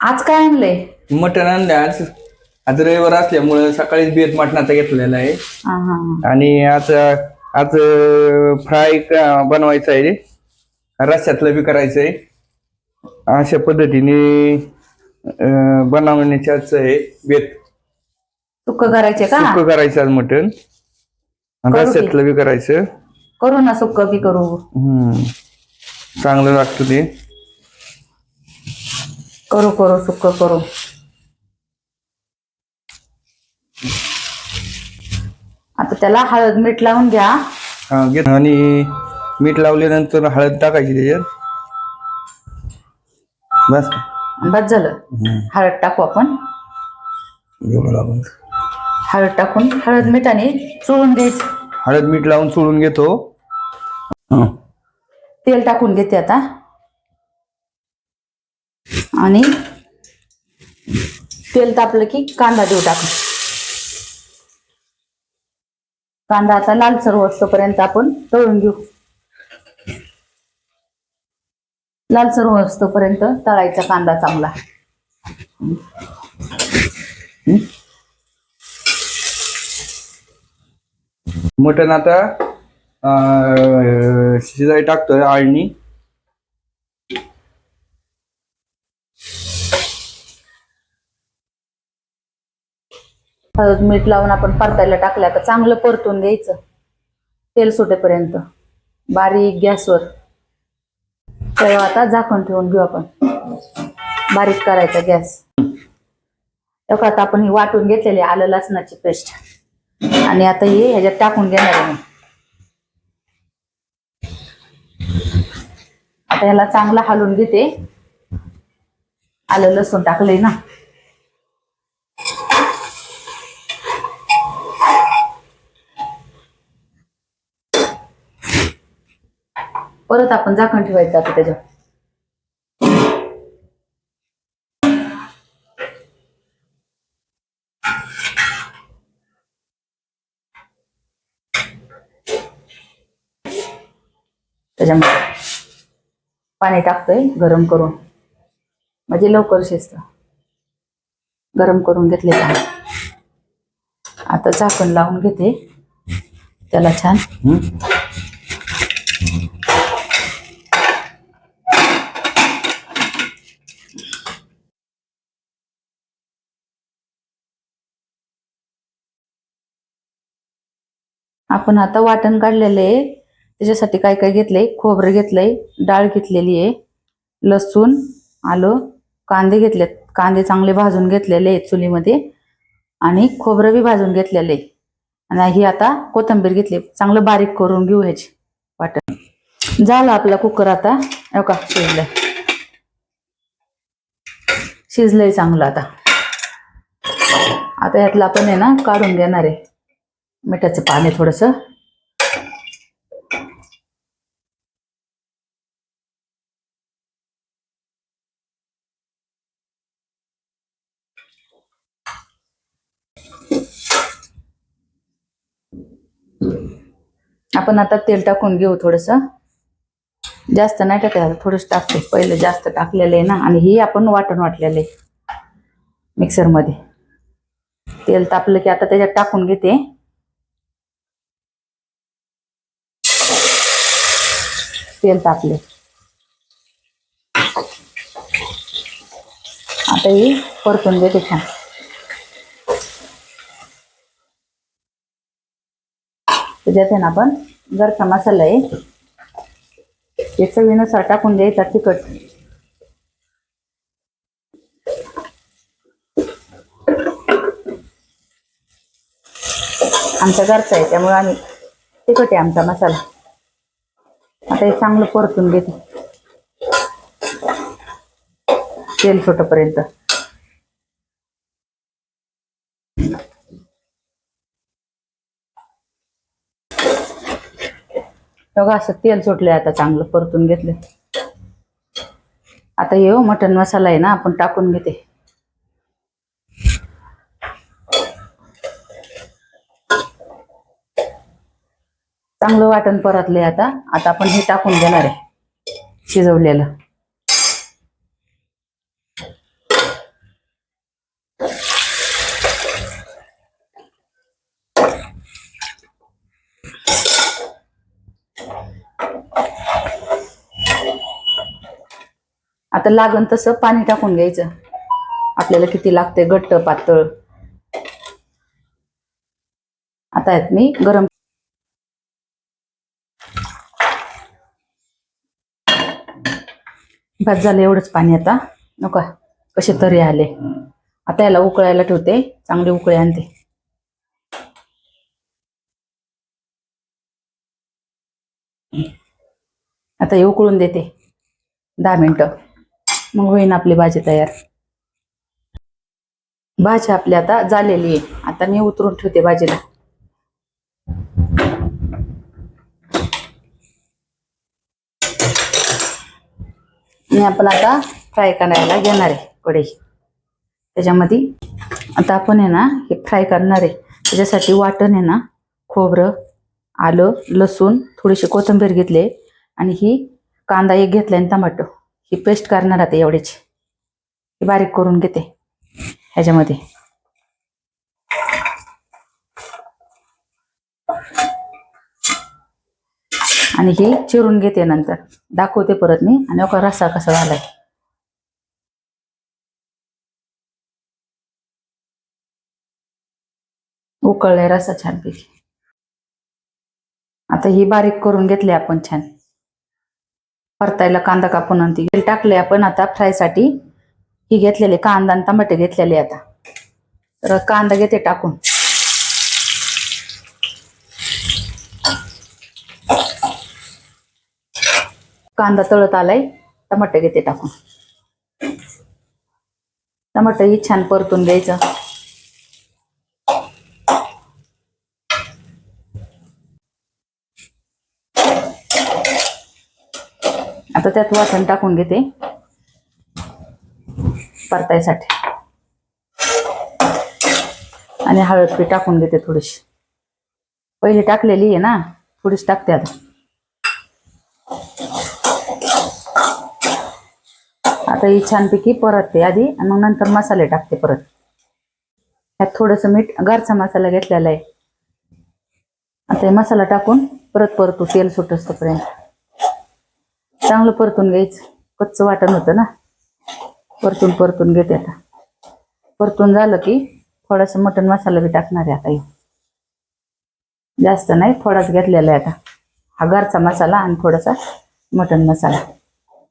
आज काय आणलंय? मटण आणलं आज आज रविवार असल्यामुळं सकाळीच बेत मटणाचा घेतलेला आहे. हा हा हा. आणि आज आज फ्राय बनवायचं आहे. रस्स्यातलं बी करायचं आहे. अशा पद्धतीने अं, बनवण्याच्याच आहे बेत सुक्क करायचे का? सुकं करायचं आज मटण. आणि करू की? रस्स्यातलं बी करायचं. करू ना सुक्क बी करू. हम्म. चांगलं लागतं ते. करू करू सुक्क करू. आता त्याला हळद मीठ लावून घ्या. हा, आणि मीठ लावल्यानंतर हळद टाकायची त्याच्यात. बस. बस झालं. हम्म. हळद टाकू आपण. हळद टाकून हळद मिठाने चोळून घ्यायचं हळद मीठ लावून चोळून घेतो. हं. तेल टाकून घेते आता. आणि तेल तापलं की कांदा देऊ टाकू. कांदा आता लालसर होस्तोपर्यंत आपण तळून घेऊ. लालसर होस्तोपर्यंत तळायचा कांदा चांगला. मटण आता अं, शिजाय टाकतोय आळणी. हळद मीठ लावून आपण परतायला टाकल्या तर चांगलं परतून घ्यायचं. तेल सुटेपर्यंत. बारीक गॅसवर. तेव्हा आता झाकण ठेवून घेऊ आपण. बारीक करायचा गॅस. तेव्हा आता आपण ही वाटून घेतलेली आलं लसणाची पेस्ट. आणि आता हे ह्याच्यात टाकून घेणार आहे आता ह्याला चांगला हलवून घेते. आलं लसूण टाकलंय ना. परत आपण झाकण ठेवायचं आता त्याच्यावर. त्याच्यामध्ये पाणी टाकतोय गरम करून. म्हणजे लवकर शिजत. गरम करून घेतले आहे आता झाकण लावून घेते. त्याला छान आपण आता वाटण काढलेलं आहे. त्याच्यासाठी काय काय घेतलंय? खोबरं घेतलंय डाळ घेतलेली आहे लसूण आलं कांदे घेतलेत. कांदे चांगले भाजून घेतलेले आहेत चुलीमध्ये. आणि खोबरं बी भाजून घेतलेलं आहे. आणि ही आता कोथिंबीर घेतली. चांगलं बारीक करून घेऊ ह्याची वाटण. झालं आपला कुकर आता. हो का? शिजलंय. शिजलंय चांगलं आता. आता ह्यातलं आपण आहे ना काढून घेणार आहे. मिठाचं पाणी थोडस. आपण आता तेल टाकून घेऊ थोडस. जास्त नाही टाकायचं थोडस टाकते. पहिलं जास्त टाकलेलं आहे ना आणि ही आपण वाटण वाटलेलं आहे. मिक्सरमध्ये. तेल तापलं की आता त्याच्यात टाकून घेते. तेल तापले आता ही परतून घेते छान. त्याच्यात आहे ना आपण घरचा मसाला आहे. हे चवीनुसार टाकून द्यायचा तिखट. आमच्या घरचा आहे त्यामुळे आम्ही तिखट आहे आमचा मसाला. आता हे चांगलं परतून घेते. तेल सुटपर्यंत. बघा असं तेल सुटलंय आता चांगलं परतून घेतलं आता येऊ हो, मटन मसाला आहे ना आपण टाकून घेते. चांगलं वाटण परतले आता. आता आपण हे टाकून देणार आहे. शिजवलेलं. आता लागन तसं पाणी टाकून घ्यायचं. आपल्याला किती लागते घट्ट पातळ. आता आहेत मी गरम भात झालं एवढंच पाणी आता. नका कसे तरी आले. आता याला उकळायला ठेवते चांगले उकळे आणते. आता हे उकळून देते दहा मिनटं. मग होईन आपली भाजी तयार. भाजी आपली आता झालेली आहे. आता मी उतरून ठेवते भाजीला. मी आपण आता फ्राय करायला घेणार आहे कढई त्याच्यामध्ये आता आपण आहे ना हे फ्राय करणार आहे. त्याच्यासाठी वाटण आहे ना खोबरं आलं लसूण थोडीशी कोथिंबीर घेतले आणि ही कांदा एक घेतला आणि टमाटो. ही पेस्ट करणार आता एवढीची. ही बारीक करून घेते ह्याच्यामध्ये. आणि हे चिरून घेते नंतर. दाखवते परत मी. आणि ఒక रस्सा कसा झालाय. उकळलाय रस्सा छानपैकी. आता ही बारीक करून घेतली आपण छान. परतायला कांदा कापून आणि ती टाकले आपण. आता फ्रायसाठी ही घेतलेले कांदा आणि टमाटे घेतलेले आता. तर कांदा घेते टाकून. कांदा तळत आलाय टमाटे घेते टाकून. टमाटे ही छान परतून घ्यायचं. आता त्यात वाटण टाकून घेते. परतायसाठी. आणि हळद पी टाकून घेते थोडीशी. पहिले टाकलेली आहे ना थोडीशी टाकते आता. आता ही छानपैकी परतते आधी आणि मग नंतर मसाले टाकते परत. ह्यात थोडंसं मीठ गारचा मसाला घेतलेला आहे. आता हे मसाला टाकून परत परतू तेल सुटस तोपर्यंत चांगलं परतून घ्यायचं. कच्चं वाटण होतं ना? परतून परतून घेते आता. परतून झालं की थोडासा मटन मसाला बी टाकणार आहे आता जास्त नाही थोडाच घेतलेला आहे आता. हा गारचा मसाला आणि थोडासा मटन मसाला.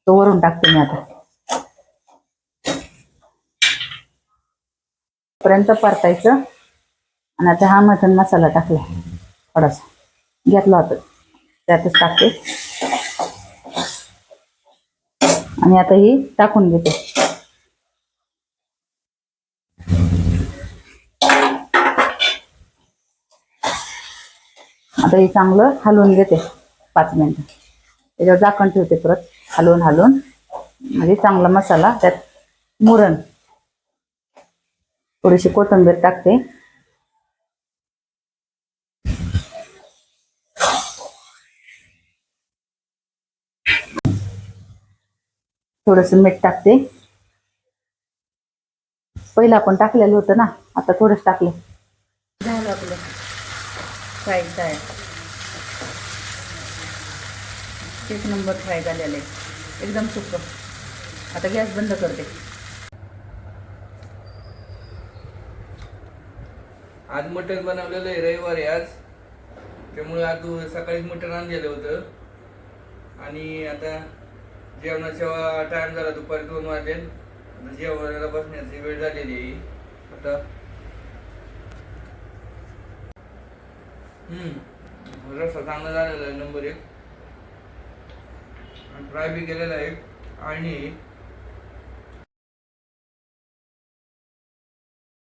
तो वरून टाकते मी आता. पर्यंत परतायचं. आणि आता हा मटण मसाला टाकला. थोडासा. घेतला होता. त्यातच टाकते. आणि आता ही टाकून घेते. आता हे चांगलं हलवून घेते. पाच मिनिटं. त्याच्यावर झाकण ठेवते परत. हलवून हलवून. म्हणजे चांगला मसाला त्यात मुरण थोडीशी कोथिंबीर टाकते. थोडस मीठ टाकते. पहिलं आपण टाकलेलं होतं ना आता थोडंच टाकले. झालं आपलं. फ्राय फ्राय एक नंबर फ्राय झालेलं आहे. एकदम सुकं. आता गॅस बंद करते. आज मटण बनवलेलं आहे रविवारी आज. त्यामुळे आज सकाळीच मटण आणलेलं होतं. आणि आता जेवणाच्या टाइम झाला दुपारी दोन वाजेल. आता जेवणाला बसण्याची वेळ झालेली आहे. आता हम्म. रस्सा चांगला झालेला आहे नंबर एक. ट्राय बी केलेला आहे. आणि